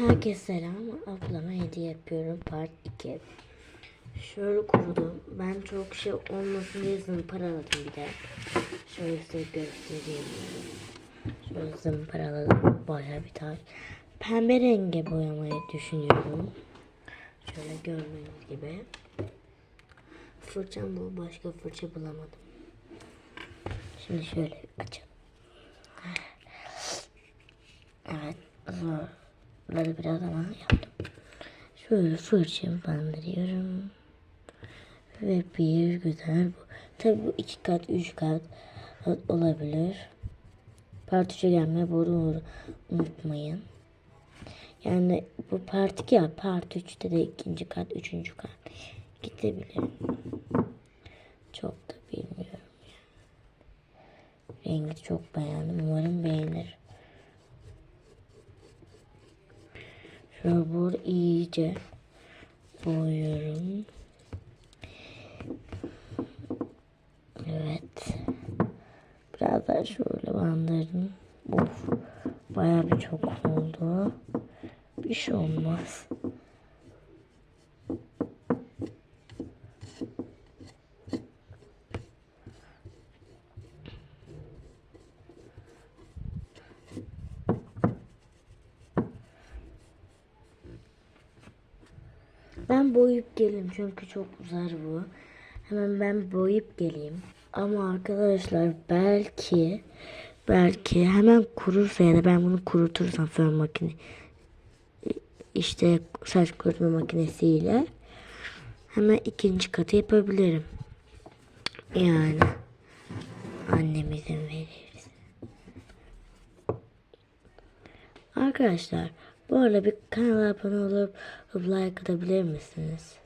Herkese selam. Ablama hediye yapıyorum. Part 2. Şöyle kurudum. Ben çok şey olmasın diye zımparaladım bir de. Şöyle size göstereyim. Şöyle zımparaladım. Baya bir taş. Pembe renge boyamayı düşünüyorum. Şöyle görmeniz gibi. Fırçam bu. Başka fırça bulamadım. Şimdi şöyle açalım. Evet. Zor. Böyle biraz ama yaptım. Şöyle fırçamı bandırıyorum. Ve bir güzel bu. Tabi bu iki kat, üç kat olabilir. Part 3'e gelme bunu unutmayın. Yani bu part 2 ya part 3'te de ikinci kat, üçüncü kat gidebilir. Çok da bilmiyorum. Rengi çok beğendim. Umarım beğenir. Burada iyice boyuyorum. Evet. Biraz daha şöyle bandırdım. Of. Bayağı bir çok oldu. Bir şey olmaz. Geleyim çünkü çok uzar bu. Hemen ben boyayıp geleyim. Ama arkadaşlar belki belki hemen kurursa ya da ben bunu kurutursam fön makine işte saç kurutma makinesiyle hemen ikinci katı yapabilirim. Yani annem izin verirse. Arkadaşlar bu arada bir kanala abone olup like atabilir misiniz?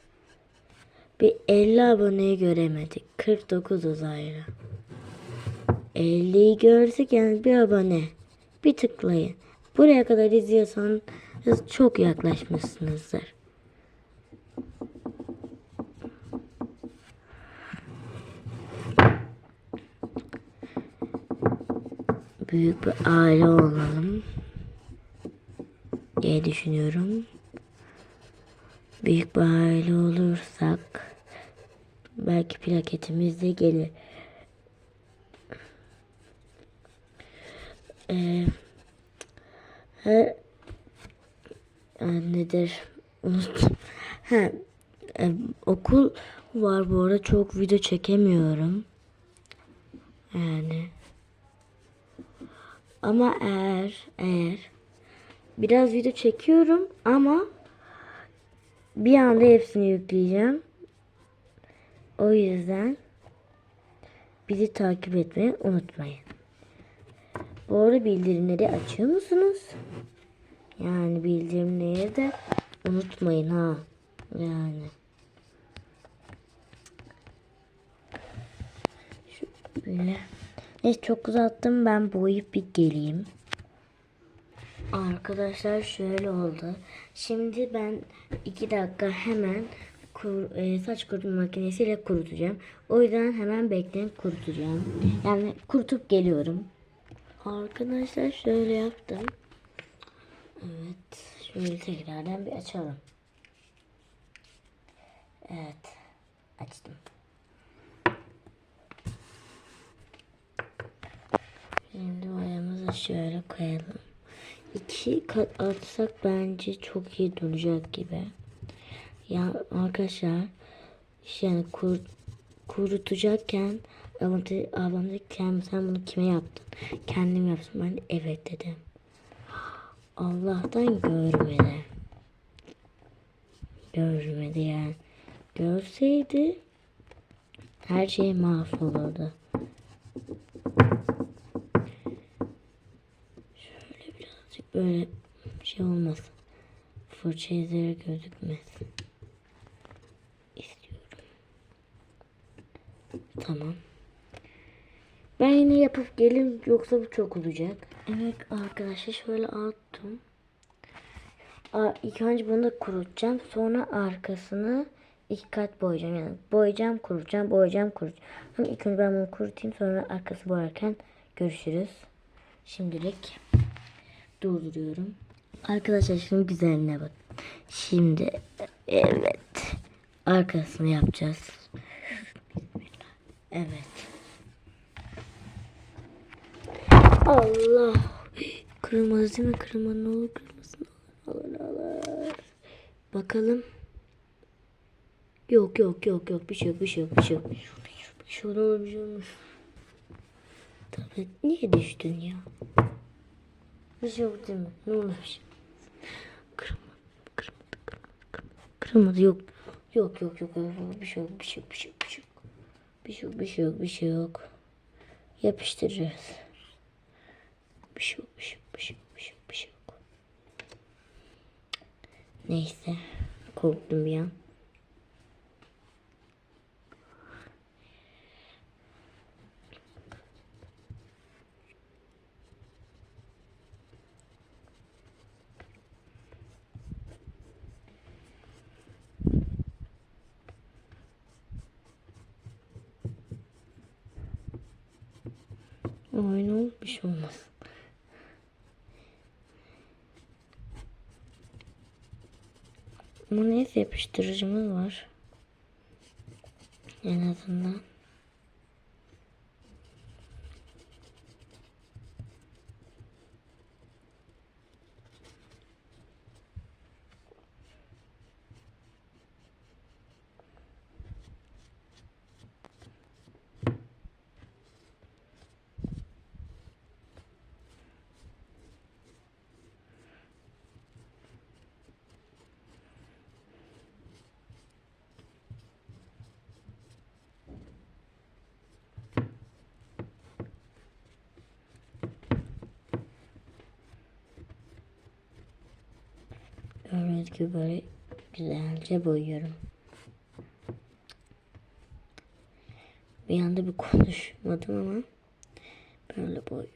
Bir 50 aboneyi göremedik. 49 uzaylı. 50'yi görsek yani bir abone. Bir tıklayın. Buraya kadar izliyorsanız çok yaklaşmışsınızdır. Büyük bir aile olalım diye düşünüyorum. Büyük bir aile olursak belki plaketimiz de gelir. Ee, her nedir? Ha, e, okul var bu arada çok video çekemiyorum. Yani ama eğer eğer biraz video çekiyorum ama bir anda hepsini yükleyeceğim. O yüzden bizi takip etmeyi unutmayın. Bu arada bildirimleri açıyor musunuz? Yani bildirimleri de unutmayın ha. Yani. Şöyle. Neyse çok uzattım. Ben boyayıp bir geleyim. Arkadaşlar şöyle oldu. Şimdi ben iki dakika hemen kur, e, saç kurutma makinesiyle kurutacağım. O yüzden hemen bekleyin kurutacağım. Yani kurutup geliyorum. Arkadaşlar şöyle yaptım. Evet. Şöyle tekrardan bir açalım. Evet. Açtım. Şimdi boyamızı şöyle koyalım. İki kat atsak bence çok iyi duracak gibi. Ya arkadaşlar yani kur, kurutacakken dedi, ablam dedi ki sen bunu kime yaptın? Kendim yaptım. Ben evet dedim. Allah'tan görmedi. Görmedi yani. Görseydi her şey mahvolurdu. Böyle şey olmasın. Fırça izleri gözükmesin. İstiyorum. Tamam. Ben yine yapıp gelim yoksa bu çok olacak. Evet arkadaşlar şöyle attım. İlk önce bunu da kurutacağım. Sonra arkasını iki kat boyayacağım. Yani boyayacağım, kurutacağım, boyayacağım, kurutacağım. Ama ilk önce ben bunu kurutayım. Sonra arkası boyarken görüşürüz. Şimdilik durduruyorum. Arkadaşlar şunun güzelliğine bak. Şimdi evet. Arkasını yapacağız. Evet. Allah. Kırılmaz değil mi? Kırılmaz ne olur kırılmasın. Alır alır. Bakalım. Yok yok yok yok bir şey yok bir şey yok bir şey yok. Bir şey olur bir şey olmaz. Tablet niye düştün ya? Bir şey yok değil mi? Ne olmuş? Kırılmadı, kırılmadı, kırılmadı. Kırılmadı yok. Yok yok yok yok, yok. bir şey yok bir şey yok bir şey yok bir şey yok. Bir şey yok bir şey yok bir şey yok. Yapıştıracağız. Bir şey yok bir şey yok bir şey yok bir şey yok bir şey yok. Neyse korktum bir an. Olur bir şey olmaz. Ama neyse yapıştırıcımız var. En azından. Gördüğünüz gibi böyle güzelce boyuyorum. Bir anda bir konuşmadım ama böyle boyuyorum.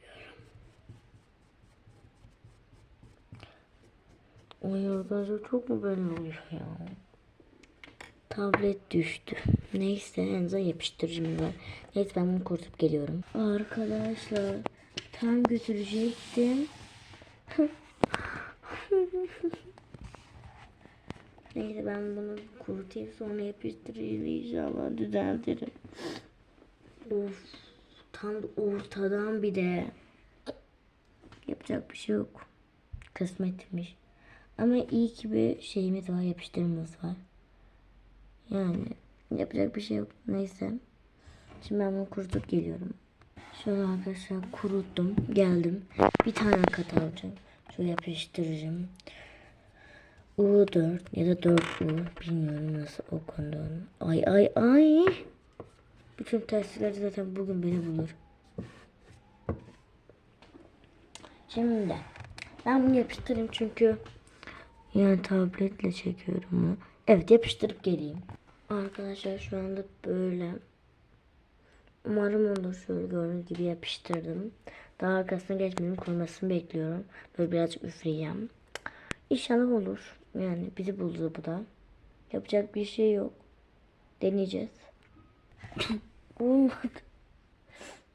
Ay arkadaşlar çok mu belli oluyor ya? Tablet düştü. Neyse en azından yapıştırıcım var. Neyse ben bunu kurtup geliyorum. Arkadaşlar tam götürecektim. Neyse ben bunu kurutayım sonra yapıştırayım inşallah düzeltirim. Of tam da ortadan bir de. Yapacak bir şey yok. Kısmetmiş. Ama iyi ki bir şeyimiz var yapıştırmamız var. Yani yapacak bir şey yok. Neyse. Şimdi ben bunu kurutup geliyorum. Şöyle arkadaşlar kuruttum. Geldim. Bir tane kat alacağım. Şöyle yapıştıracağım. U4 ya da 4U bilmiyorum nasıl okunduğunu. Ay ay ay. Bütün testler zaten bugün beni bulur. Şimdi ben bunu yapıştırayım çünkü yani tabletle çekiyorum bunu. Evet yapıştırıp geleyim. Arkadaşlar şu anda böyle. Umarım olur şöyle gördüğünüz gibi yapıştırdım. Daha arkasına geçmedim kurumasını bekliyorum. Böyle birazcık üfleyeceğim. İnşallah olur. Yani bizi buldu bu da. Yapacak bir şey yok. Deneyeceğiz. Olmadı.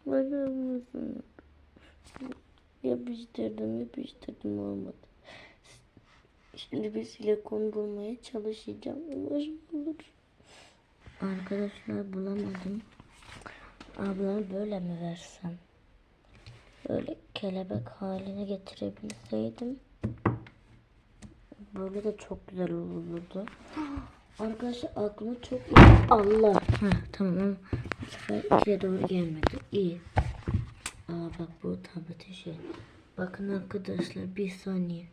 Bakar mısın? Yapıştırdım yapıştırdım olmadı. Şimdi bir silikon bulmaya çalışacağım. Umarım olur. Arkadaşlar bulamadım. Ablamı böyle mi versem? Böyle kelebek haline getirebilseydim. Böyle de çok güzel olurdu. Arkadaşlar aklıma çok Allah. Heh, tamam ama bu sefer ikiye doğru gelmedi. İyi. Aa bak bu tablete şey. Bakın arkadaşlar bir saniye.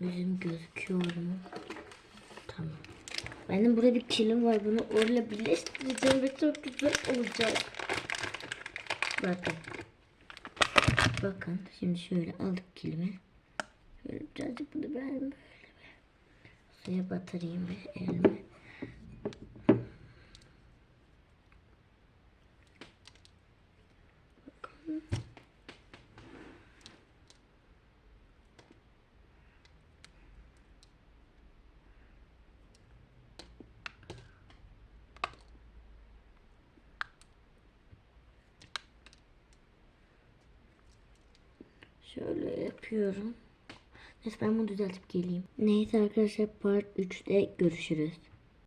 Yüzüm gözüküyor mu? Tamam. Benim burada bir kilim var. Bunu oraya birleştireceğim ve çok güzel olacak. Bakın. Bakın. Şimdi şöyle aldık kilimi. Birazcık bunu ben böyle suya batırayım elime. Şöyle yapıyorum. Neyse ben bunu düzeltip geleyim. Neyse arkadaşlar part 3'te görüşürüz.